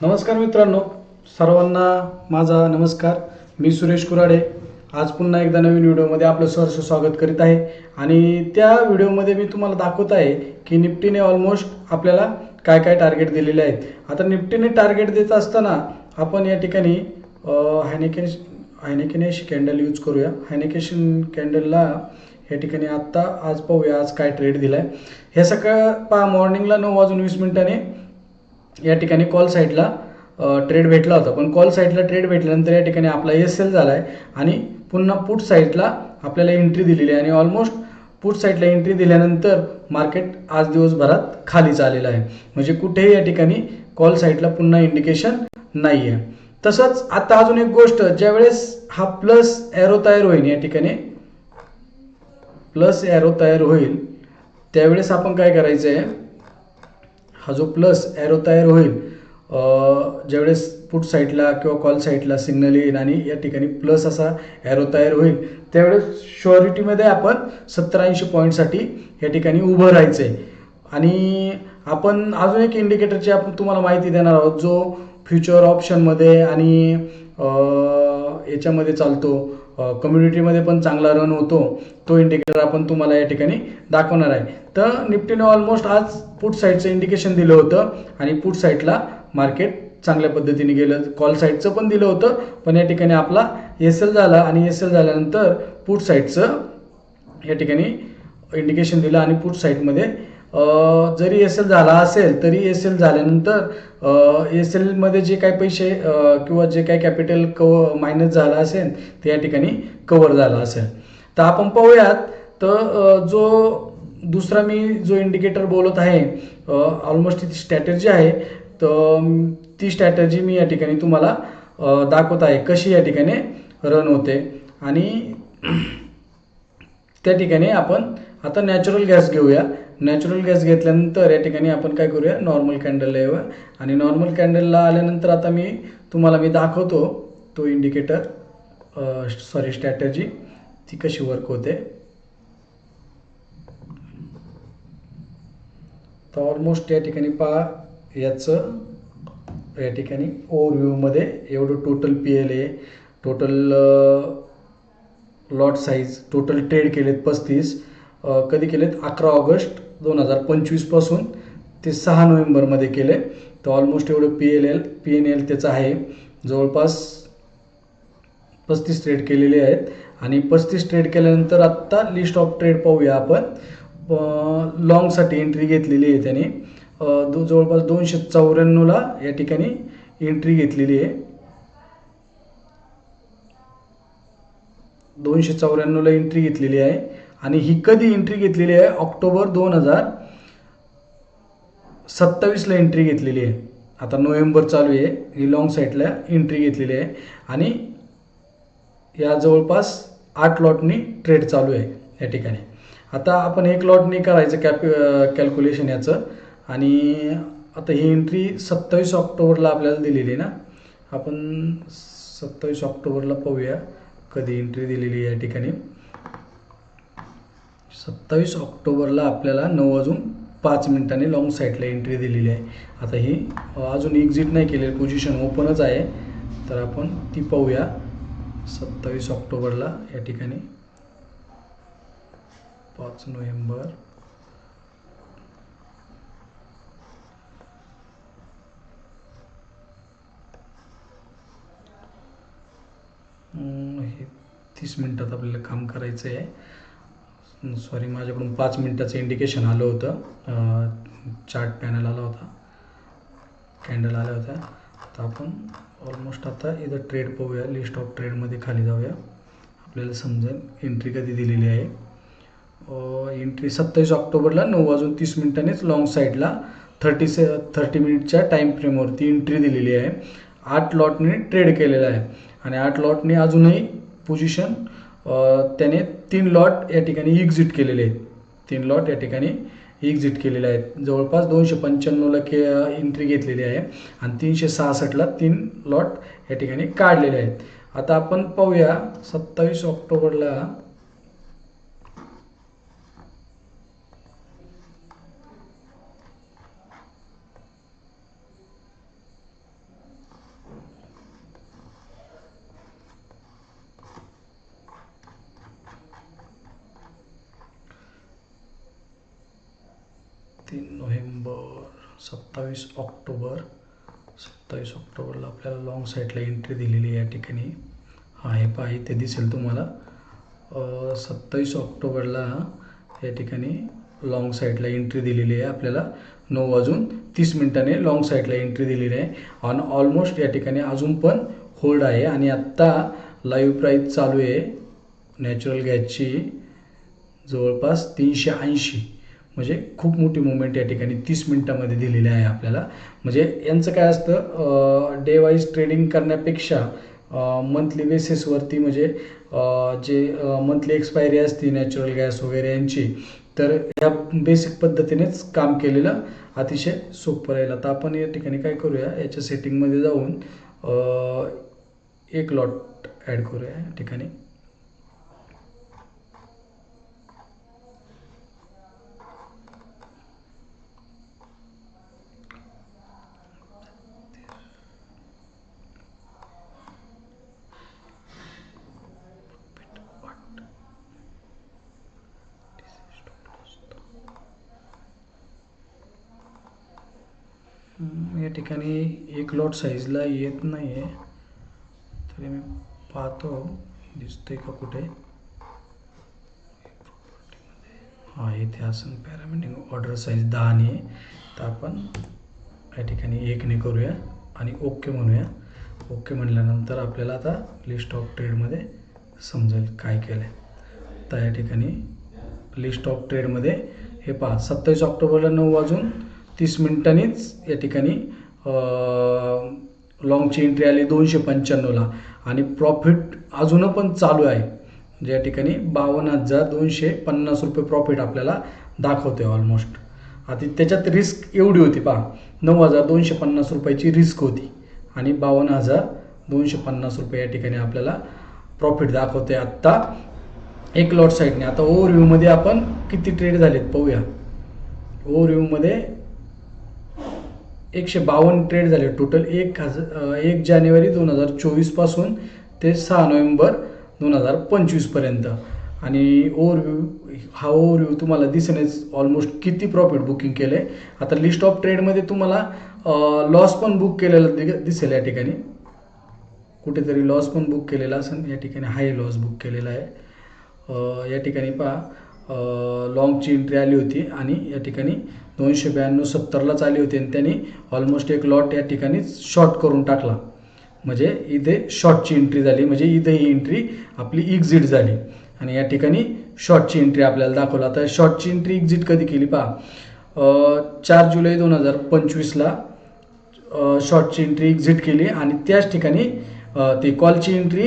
नमस्कार मित्रांनो सर्वांना माझा नमस्कार. मी सुरेश कुराडे. आज पुन्हा एकदा नवीन व्हिडिओमध्ये आपलं सहर्ष स्वागत करीत आहे. आणि त्या व्हिडिओमध्ये मी तुम्हाला दाखवत आहे की निफ्टीने ऑलमोस्ट आपल्याला काय काय टार्गेट दिलेले आहेत. आता निफ्टीने टार्गेट देत असताना आपण या ठिकाणी हायनेकेन हायनेकेनेश कॅन्डल यूज करूया. हायनेकेशन कॅन्डलला या ठिकाणी आत्ता आज पाहूया आज काय ट्रेड दिला आहे हे सकाळ पहा मॉर्निंगला नऊ वाजून वीस मिनिटाने या ठिकाणी कॉल साईडला ट्रेड भेटला होता. पण कॉल साईडला ट्रेड भेटल्यानंतर या ठिकाणी आपला एस एल झाला आहे आणि पुन्हा पुट साईडला आपल्याला एंट्री दिलेली आहे. आणि ऑलमोस्ट पुट साईडला एंट्री दिल्यानंतर मार्केट आज दिवसभरात खाली चाललेलं आहे. म्हणजे कुठेही या ठिकाणी कॉल साईडला पुन्हा इंडिकेशन नाही आहे तसंच आता अजून एक गोष्ट ज्यावेळेस हा प्लस ॲरो तयार होईल या ठिकाणी प्लस ॲरो तयार होईल त्यावेळेस आपण काय करायचं आहे हा जो प्लस ॲरो तयार होईल ज्यावेळेस पुट साईडला किंवा कॉल साईडला सिग्नल येईल आणि या ठिकाणी प्लस असा ॲरो तयार होईल त्यावेळेस शुअरिटीमध्ये आपण सत्तर ऐंशी पॉईंटसाठी या ठिकाणी उभं राहायचं आहे आणि आपण अजून एक इंडिकेटरची आपण तुम्हाला माहिती देणार आहोत जो फ्युचर ऑप्शनमध्ये आणि याच्यामध्ये चालतो. कम्युनिटीमध्ये पण चांगला रन होतो. तो इंडिकेटर आपण तुम्हाला या ठिकाणी दाखवणार आहे. तर निफ्टीने ऑलमोस्ट आज पुट साईडचं इंडिकेशन दिलं होतं आणि पुट साईडला मार्केट चांगल्या पद्धतीने गेलं. कॉल साईडचं पण दिलं होतं पण या ठिकाणी आपला एस एल झाला आणि एस एल झाल्यानंतर पुट साईडचं या ठिकाणी इंडिकेशन दिलं आणि पुट साईडमध्ये जरी एस एल झाला असेल तरी एस एल झाल्यानंतर एस एलमध्ये जे काही पैसे किंवा जे काही कॅपिटल कव मायनस झालं असेल ते या ठिकाणी कवर झालं असेल. तर आपण पाहूयात तर जो दुसरा मी जो इंडिकेटर बोलत आहे ऑलमोस्ट ती स्ट्रॅटर्जी आहे तर ती स्ट्रॅटर्जी मी या ठिकाणी तुम्हाला दाखवत आहे कशी या ठिकाणी रन होते. आणि त्या ठिकाणी आपण आता नॅचरल गॅस घेऊया. नॅचरल गॅस घेतल्यानंतर या ठिकाणी आपण काय करूया? नॉर्मल कॅन्डलला येऊया. आणि नॉर्मल कॅन्डलला आल्यानंतर आता मी तुम्हाला मी दाखवतो तो इंडिकेटर सॉरी स्ट्रॅटर्जी ती कशी वर्क होते? तर ऑलमोस्ट या ठिकाणी पहा याचं या ठिकाणी ओव्हरव्ह्यूमध्ये एवढं total P L A total lot size total trade केलेत पस्तीस कधी केलेत? अकरा ऑगस्ट दोन हजार पंचवीसपासून ते सहा नोव्हेंबरमध्ये केले. तर ऑलमोस्ट एवढं P L L P N L त्याचं आहे. जवळपास पस्तीस ट्रेड केलेले आहेत. आणि पस्तीस ट्रेड केल्यानंतर आत्ता लिस्ट ऑफ ट्रेड पाहूया आपण. लॉंगसाठी एंट्री घेतलेली आहे त्याने. दो जवळपास दोनशे चौऱ्याण्णवला या ठिकाणी एंट्री घेतलेली आहे. दोनशे चौऱ्याण्णवला एंट्री घेतलेली आहे. आणि ही कधी एंट्री घेतलेली आहे? ऑक्टोबर दोन हजार सत्तावीसला एंट्री घेतलेली आहे. आता नोव्हेंबर चालू आहे. ही लॉंग साईडला एंट्री घेतलेली आहे. आणि या जवळपास आठ लॉटनी ट्रेड चालू आहे या ठिकाणी. आता आपण एक लॉटनी करायचं कॅप कॅल्क्युलेशन याचं. आणि आता ही एंट्री सत्तावीस ऑक्टोबरला आपल्याला दिलेली आहे ना? आपण सत्तावीस ऑक्टोबरला पाहूया कधी एंट्री दिलेली आहे या ठिकाणी. सत्तावीस ऑक्टोबरला आपल्याला नऊ वाजून पाच मिनिटांनी लॉंग साईडला एंट्री दिलेली आहे. आता ही अजून एक्झिट नाही केलेली पोझिशन ओपनच आहे. तर आपण ती पाहूया. सत्तावीस ऑक्टोबरला या ठिकाणी पाच नोव्हेंबर. हे तीस मिनटात आपल्याला काम करायचं आहे सॉरी माझ्याकडून पाच मिनटाचं इंडिकेशन आलं होतं. चार्ट पॅनल आला होता. कॅन्डल आल्या होत्या. तर आपण ऑलमोस्ट आता इथं ट्रेड पाहूया लिस्ट ऑफ ट्रेडमध्ये खाली जाऊया. आपल्याला समजेल. एंट्री कधी दिलेली आहे? एंट्री सत्तावीस ऑक्टोबरला नऊ वाजून तीस मिनिटांनीच लॉंग साईडला थर्टी से थर्टी मिनिटच्या टाईम फ्रेमवरती एंट्री दिलेली आहे. आठ लॉटने ट्रेड केलेला आहे. आणि आठ लॉटने अजूनही पोझिशन त्याने तीन लॉट या ठिकाणी एक्झिट केलेले आहेत. तीन लॉट या ठिकाणी एक्झिट केलेले आहेत. जवळपास दोनशे पंच्याण्णवला के एंट्री घेतलेली आहे आणि तीनशे सहासष्टला तीन लॉट या ठिकाणी काढलेले आहेत. आता आपण पाहूया सत्तावीस ऑक्टोबरला तीन नोव्हेंबर सत्तावीस ऑक्टोबर. सत्तावीस ऑक्टोबरला आपल्याला लाँग साईडला एंट्री दिलेली आहे या ठिकाणी. हा हे पहा इथे दिसेल तुम्हाला. सत्तावीस ऑक्टोबरला या ठिकाणी लाँग साईडला एंट्री दिलेली आहे. आपल्याला नऊ वाजून तीस मिनिटाने लाँग साईडला एंट्री दिलेली आहे. आणि ऑलमोस्ट या ठिकाणी अजून पण होल्ड आहे. आणि आत्ता लाईव्ह प्राईस चालू आहे. नॅचरल गॅसची जवळपास तीनशे ऐंशी. म्हणजे खूप मोठी मुवमेंट या ठिकाणी तीस मिनटामध्ये दिलेली आहे आपल्याला. म्हणजे यांचं काय असतं डे वाईज ट्रेडिंग करण्यापेक्षा मंथली बेसिसवरती म्हणजे जे मंथली एक्सपायरी असते नॅचरल गॅस वगैरे यांची तर ह्या बेसिक पद्धतीनेच काम केलेलं अतिशय सोपं राहील. आता आपण या ठिकाणी काय करूया याच्या सेटिंगमध्ये जाऊन एक लॉट ॲड करूया या ठिकाणी. या ठिकाणी एक लॉट साईजला येत नाही आहे तरी मी पाहतो. दिसतंय का कुठे? हां इथे असं पॅरामिटिंग ऑर्डर साईज दहाने आहे. तर आपण या ठिकाणी एकने करूया आणि ओके म्हणूया. ओके म्हणल्यानंतर आपल्याला आता लिस्ट ऑफ ट्रेडमध्ये समजेल काय केलं आहे तर या ठिकाणी लिस्ट ऑफ ट्रेडमध्ये हे पहा सत्तावीस ऑक्टोबरला नऊ वाजून तीस मिनिटांनीच या ठिकाणी लॉंगची एंट्री आली दोनशे पंच्याण्णवला. आणि प्रॉफिट अजून पण चालू आहे. म्हणजे या ठिकाणी बावन्न हजार दोनशे पन्नास रुपये प्रॉफिट आपल्याला दाखवते ऑलमोस्ट आता त्याच्यात रिस्क एवढी होती पहा. नऊ हजार दोनशे पन्नास रुपयाची रिस्क होती. आणि बावन्न हजार दोनशे पन्नास रुपये या ठिकाणी आपल्याला प्रॉफिट दाखवते आत्ता. एक लॉट साईडने आता ओव्हरव्ह्यूमध्ये आपण किती ट्रेड झालेत पाहूया. ओव्हरव्ह्यूमध्ये एकशे बावन्न ट्रेड झाले. टोटल एक हजार एक जानेवारी दोन हजार चोवीसपासून ते सहा नोव्हेंबर दोन हजार पंचवीसपर्यंत आणि ओव्हरव्ह्यू हा ओव्हरव्ह्यू तुम्हाला दिसेलच ऑलमोस्ट किती प्रॉफिट बुकिंग केलं आहे आता लिस्ट ऑफ ट्रेडमध्ये तुम्हाला लॉस पण बुक केलेला दिसेल या ठिकाणी. कुठेतरी लॉस पण बुक केलेला असेल या ठिकाणी हाय लॉस बुक केलेला आहे. या ठिकाणी पहा. लॉंगची एंट्री आली होती आणि या ठिकाणी दोनशे ब्याण्णव सत्तरलाच आली होती आणि त्यांनी ऑलमोस्ट एक लॉट या ठिकाणी शॉर्ट करून टाकला. म्हणजे इथे शॉर्टची एंट्री झाली. म्हणजे इथे ही एंट्री आपली एक्झिट झाली. आणि या ठिकाणी शॉर्टची एंट्री आपल्याला दाखवला. तर शॉर्टची एंट्री एक्झिट कधी केली पहा. चार जुलै दोन हजार पंचवीसला शॉर्टची एंट्री एक्झिट केली आणि त्याच ठिकाणी ती कॉलची एंट्री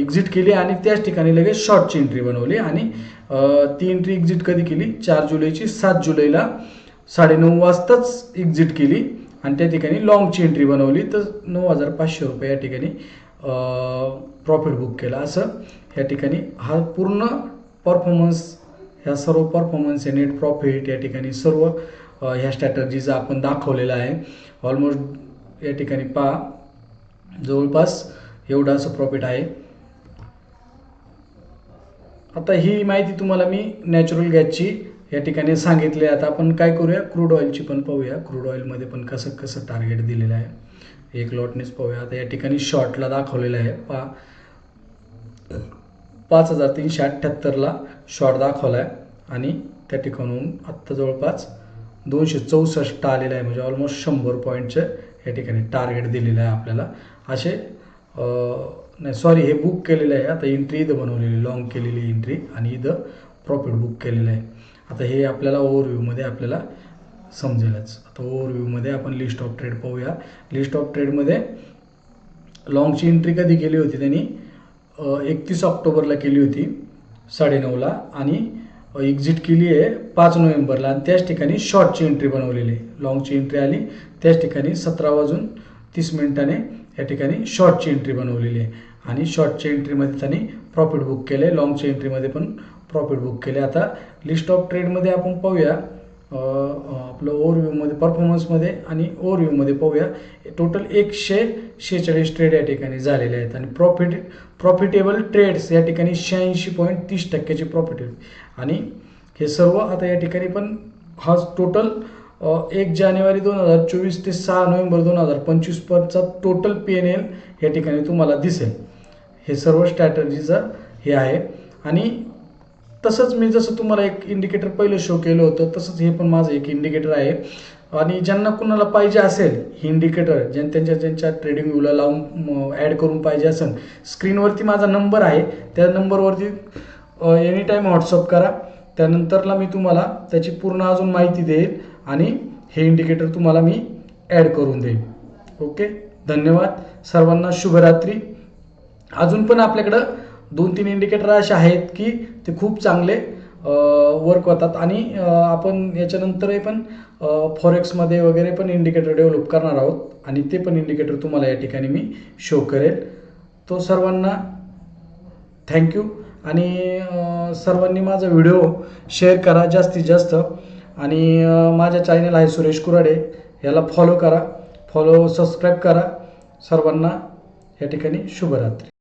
एक्झिट केली आणि त्याच ठिकाणी लगेच शॉर्टची एंट्री बनवली आणि ती एंट्री एक्झिट कधी केली? चार जुलैची सात जुलैला साडेनऊ वाजताच एक्झिट केली आणि त्या ठिकाणी लॉंगची एंट्री बनवली. तर नऊ हजार पाचशे रुपये या ठिकाणी प्रॉफिट बुक केला. असं या ठिकाणी हा पूर्ण परफॉर्मन्स ह्या सर्व परफॉर्मन्स आहे नेट प्रॉफिट या ठिकाणी सर्व ह्या स्ट्रॅटर्जीचा आपण दाखवलेला आहे. ऑलमोस्ट या ठिकाणी पहा. जवळपास एवढं असं प्रॉफिट आहे. आता ही माहिती तुम्हाला मी नॅचरल गॅसची या ठिकाणी सांगितली आता आपण काय करूया? क्रूड ऑइलची पण पाहूया. क्रूड ऑइलमध्ये पण कसं कसं टार्गेट दिलेलं आहे. एक लॉटनेच पाहूया. आता या ठिकाणी शॉर्टला दाखवलेलं आहे. पा पाच हजार तीनशे अठ्ठ्याहत्तरला शॉर्ट दाखवला आहे. आणि त्या ठिकाणून आत्ता जवळपास दोनशे चौसष्ट आलेलं आहे. म्हणजे ऑलमोस्ट शंभर पॉईंटचं या ठिकाणी टार्गेट दिलेलं आहे आपल्याला. असे नाही सॉरी हे बुक केलेलं आहे. आता एंट्री इथं बनवलेली लॉंग केलेली एंट्री आणि इथं प्रॉफिट बुक केलेलं आहे. आता हे आपल्याला ओव्हरव्ह्यूमध्ये आपल्याला समजेलच. आता ओव्हरव्ह्यूमध्ये आपण लिस्ट ऑफ ट्रेड पाहूया. लिस्ट ऑफ ट्रेडमध्ये लॉंगची एंट्री कधी केली होती त्यांनी? एकतीस ऑक्टोबरला केली होती साडेनऊला. आणि एक्झिट केली आहे पाच नोव्हेंबरला. आणि त्याच ठिकाणी शॉर्टची एंट्री बनवलेली आहे. लॉंगची एंट्री आली. त्याच ठिकाणी सतरा वाजून तीस मिनिटाने या ठिकाणी शॉर्टची एंट्री बनवलेली आहे. आणि शॉर्टच्या एंट्रीमध्ये त्यांनी प्रॉफिट बुक केलं आहे लॉंगच्या एंट्रीमध्ये पण प्रॉफिट बुक केले आता लिस्ट ऑफ ट्रेडमध्ये आपण पाहूया. आपलं ओव्हरव्ह्यूमध्ये परफॉर्मन्समध्ये आणि ओव्हरव्ह्यूमध्ये पाहूया. टोटल एकशे शेहेचाळीस ट्रेड या ठिकाणी झालेले आहेत. आणि प्रॉफिट प्रॉफिटेबल ट्रेड्स या ठिकाणी शहाऐंशी पॉईंट तीस टक्क्याचे प्रॉफिट आणि हे सर्व आता या ठिकाणी पण हा टोटल एक जानेवारी दोन हजार चोवीस ते सहा नोव्हेंबर दोन हजार पंचवीसपर्यंतचा टोटल पी एन एल या ठिकाणी तुम्हाला दिसेल. हे सर्व स्ट्रॅटर्जीचं हे आहे. आणि तसंच मी जसं तुम्हाला एक इंडिकेटर पहिलं शो केलं होतं तसंच हे पण माझं एक इंडिकेटर आहे. आणि ज्यांना कुणाला पाहिजे असेल हे इंडिकेटर ज्यां त्यांच्या त्यांच्या ट्रेडिंग व्ह्यूला लावून ॲड करून पाहिजे असेल स्क्रीनवरती माझा नंबर आहे. त्या नंबरवरती एनी टाईम व्हॉट्सअप करा. त्यानंतरला मी तुम्हाला त्याची पूर्ण अजून माहिती देईल आणि हे इंडिकेटर तुम्हाला मी ॲड करून देईन ओके धन्यवाद. सर्वांना शुभरात्री. अजून पण आपल्याकडं दोन तीन इंडिकेटर असे आहेत की ते खूप चांगले वर्क होतात. आणि आपण याच्यानंतरही पण फॉरेक्समध्ये वगैरे पण इंडिकेटर डेव्हलप करणार आहोत. आणि ते पण इंडिकेटर तुम्हाला या ठिकाणी मी शो करेल. तो सर्वांना थँक्यू आणि सर्वांनी माझा व्हिडिओ शेअर करा जास्तीत जास्त. आणि माझ्या चॅनल आहे सुरेश कुराडे. याला फॉलो करा. फॉलो सबस्क्राईब करा. सर्वांना या ठिकाणी शुभरात्री.